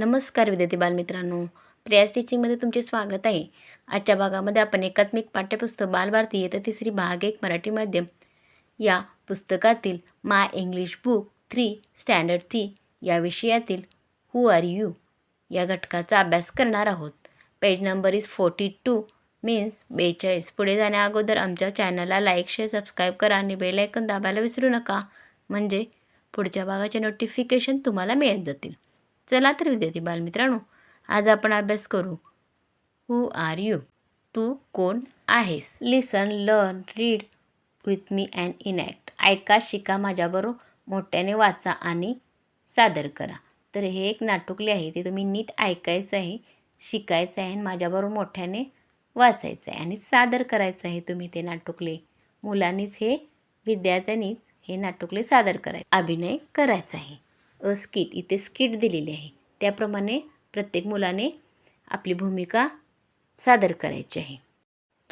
नमस्कार विद्यार्थी बालमित्रांनो. प्रियास टीचिंगमध्ये तुमचे स्वागत आहे. आजच्या भागामध्ये आपण एकात्मिक पाठ्यपुस्तक बालभारती येतं तिसरी भाग एक मराठी माध्यम या पुस्तकातील my English book three standard three या विषयातील हू आर यू या घटकाचा अभ्यास करणार आहोत. Page number is forty two means बेचाळीस. पुढे जाण्या अगोदर आमच्या चॅनलला लाईक शेअर सबस्क्राईब करा आणि बेलायकन दाबायला विसरू नका. म्हणजे पुढच्या भागाचे नोटिफिकेशन तुम्हाला मिळत जातील. चला तर विद्यार्थी बालमित्रांनो आज आपण अभ्यास करू. हू आर यू तू कोण आहेस? Listen learn read with me and enact ऐका शिका माझ्याबरोबर मोठ्याने वाचा आणि सादर करा. तर हे एक नाटुकले आहे ते तुम्ही नीट ऐकायचं आहे शिकायचं आहे आणि माझ्याबरोबर मोठ्याने वाचायचं आहे आणि सादर करायचं आहे तुम्ही ते नाटुकले. मुलांनीच हे विद्यार्थ्यांनीच हे नाटुकले सादर करायचे. अभिनय करायचा आहे. अ स्किट इथे स्किट दिलेली आहे. त्याप्रमाणे प्रत्येक मुलाने आपली भूमिका सादर करायची आहे.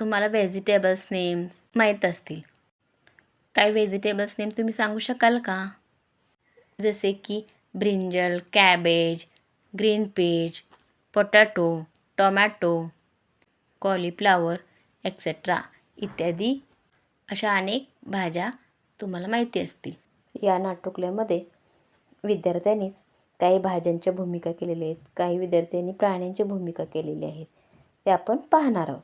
तुम्हाला व्हेजिटेबल्स नेम माहीत असतील. काय व्हेजिटेबल्स नेम तुम्ही सांगू शकाल का? जसे की brinjal cabbage green peas potato tomato cauliflower etcetera इत्यादी अशा अनेक भाज्या तुम्हाला माहिती असतील. या नाटुकल्यामध्ये विद्यार्थ्यांनीच काही भाज्यांच्या भूमिका केलेल्या आहेत काही विद्यार्थ्यांनी प्राण्यांच्या भूमिका केलेल्या आहेत ते आपण पाहणार आहोत.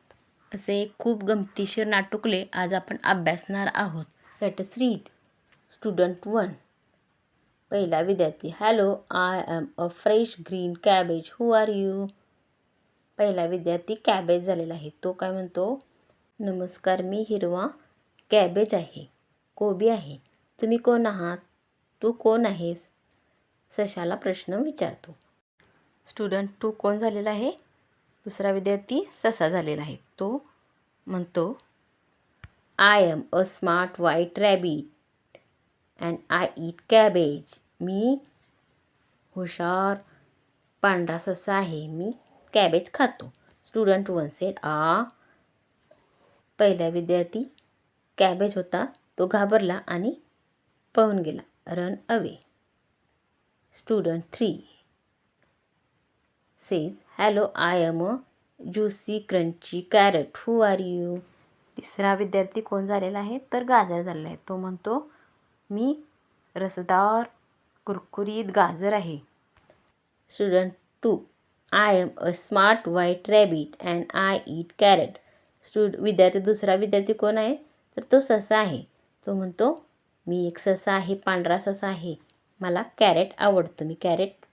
असे एक खूप गमतीशीर नाटुकले आज आपण अभ्यासणार आहोत. लेटस रीड स्टुडंट वन पहिला विद्यार्थी hello I am a fresh green cabbage who are you पहिला विद्यार्थी कॅबेज झालेला आहे. तो काय म्हणतो? नमस्कार मी हिरवा कॅबेज आहे. कोबी आहे. तुम्ही कोण आहात? तू कोण आहेस? सशाला प्रश्न विचारतो. स्टुडंट टू कोण झालेला आहे? दुसरा विद्यार्थी ससा झालेला आहे. तो म्हणतो I am a smart white rabbit and I eat cabbage मी हुशार पांढरा ससा आहे. मी कॅबेज खातो. स्टुडंट वन सेट आ पहिला विद्यार्थी कॅबेज होता. तो घाबरला आणि पळून गेला. Run away student three says hello I am a juicy crunchy carrot who are you तिसरा विद्यार्थी कोण झालेला आहे? तर गाजर झालेला आहे. तो म्हणतो मी रसदार कुरकुरीत गाजर आहे. Student two I am a smart white rabbit and I eat carrot stood विद्यार्थी दुसरा विद्यार्थी कोण आहे? तर तो ससा आहे. तो म्हणतो मी एक ससा आहे पांढरा ससा आहे. मला कॅरेट आवडतं. मी कॅरेट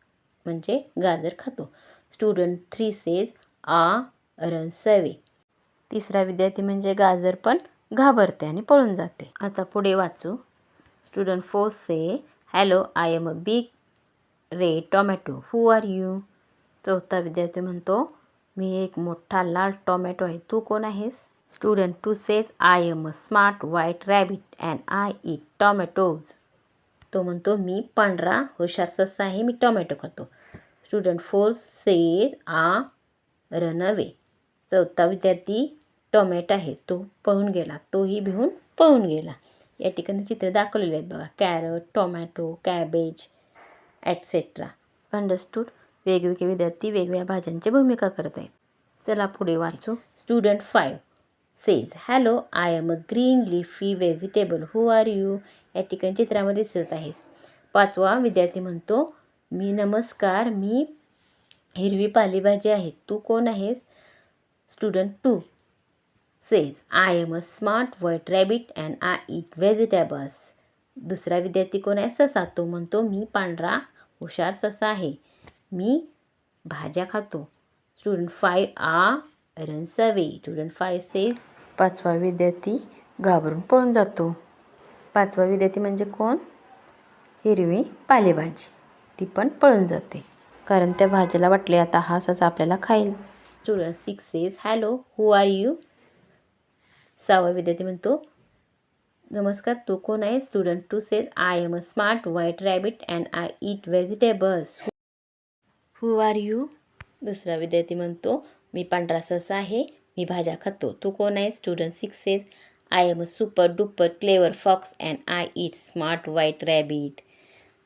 म्हणजे गाजर खातो. Student three says ah run away. तिसरा विद्यार्थी म्हणजे गाजर पण घाबरते आणि पळून जाते. आता पुढे वाचू. Student four say hello I am a big red tomato who are you चौथा विद्यार्थी म्हणतो मी एक मोठा लाल टोमॅटो आहे. तू कोण आहेस? Student two says I am a smart white rabbit and I eat tomatoes तो म्हणतो मी पांढरा हुशार ससा आहे मी टोमॅटो खातो. Student four say ah runway चौथा विद्यार्थी टोमॅटो आहे तो पळून गेला तोही भिवून पळून गेला. या ठिकाणी चित्र दाखवलेले आहेत बघा carrot tomato cabbage etcetera understood वेगवेगळे विद्यार्थी वेगवेगळ्या भाज्यांची भूमिका करत आहेत चला पुढे वाचू. Student five. Says hello I am a green leafy vegetable who are you या ठिकाणी चित्रामध्ये दिसत आहेस पाचवा विद्यार्थी म्हणतो मी नमस्कार मी हिरवी पालेभाजी आहे. तू कोण आहेस? Student two says I am a smart white rabbit and I eat vegetables दुसरा विद्यार्थी कोण आहे? ससा. तो म्हणतो मी पांढरा हुशार ससा आहे. मी भाज्या खातो. Student five ah run away student five says पाचवा विद्यार्थी घाबरून पळून जातो. पाचवा विद्यार्थी म्हणजे कोण? हिरवी पालेभाजी. ती पण पळून जाते. कारण त्या भाजीला वाटले आता हा ससा आपल्याला खाईल. Student six says hello who are you सहावा विद्यार्थी म्हणतो नमस्कार तू कोण आहे student two says I am a smart white rabbit and I eat vegetables who are you दुसरा विद्यार्थी म्हणतो मी पांढरा ससा आहे मी भाज्या खातो. तू कोण आहे student six I am a super duper clever fox and I is smart white rabbit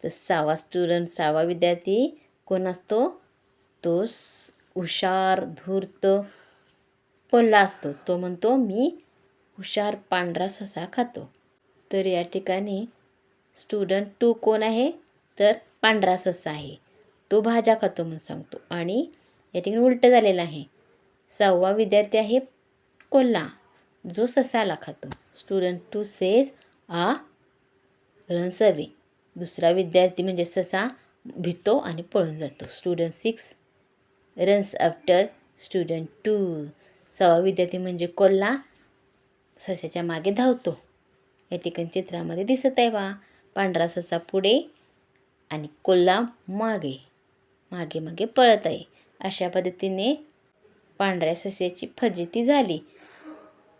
तर सहावा स्टुडंट सहावा विद्यार्थी. कोण असतो? तो हुशार धूर्त कोणला असतो. तो म्हणतो मी हुशार पांढरा ससा खातो. तर या ठिकाणी स्टुडंट टू कोण आहे? तर पांढरा ससा आहे. तो भाज्या खातो म्हणून सांगतो. आणि या ठिकाणी उलटं झालेलं आहे. सहावा विद्यार्थी आहे कोल्हा जो ससाला खातो. Student two says a runs away दुसरा विद्यार्थी म्हणजे ससा भितो आणि पळून जातो. Student six runs after student two सहावा विद्यार्थी म्हणजे कोल्हा सस्याच्या मागे धावतो. या ठिकाणी चित्रामध्ये दिसत आहे बा पांढरा ससा पुढे आणि कोल्हा मागे मागे मागे पळत आहे. अशा पद्धतीने पांढऱ्या सस्याची फजिती झाली.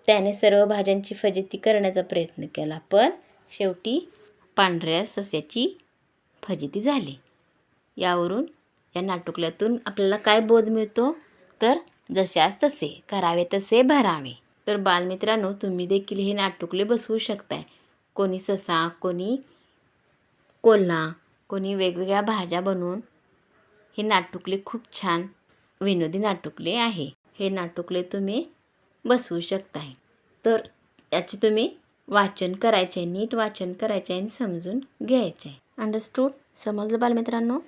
त्याने सर्व भाज्यांची फजिती करण्याचा प्रयत्न केला पण शेवटी पांढऱ्या सस्याची फजिती झाली. यावरून या नाटुकल्यातून आपल्याला काय बोध मिळतो? तर जशास तसे करावे तसे भरावे. तर बालमित्रांनो तुम्ही देखील हे नाटुकले बसवू शकताय. कोणी ससा कोणी कोल्हा कोणी वेगवेगळ्या भाज्या बनवून हे नाटुकले खूप छान विनोदी नाटुकले आहे. हे नाटुकले तुम्ही बसवू शकताय. तर याचे तुम्ही वाचन करायचे नीट वाचन करायचे आणि समजून घ्यायचे अंडरस्टूड समजलं बालमित्रांनो?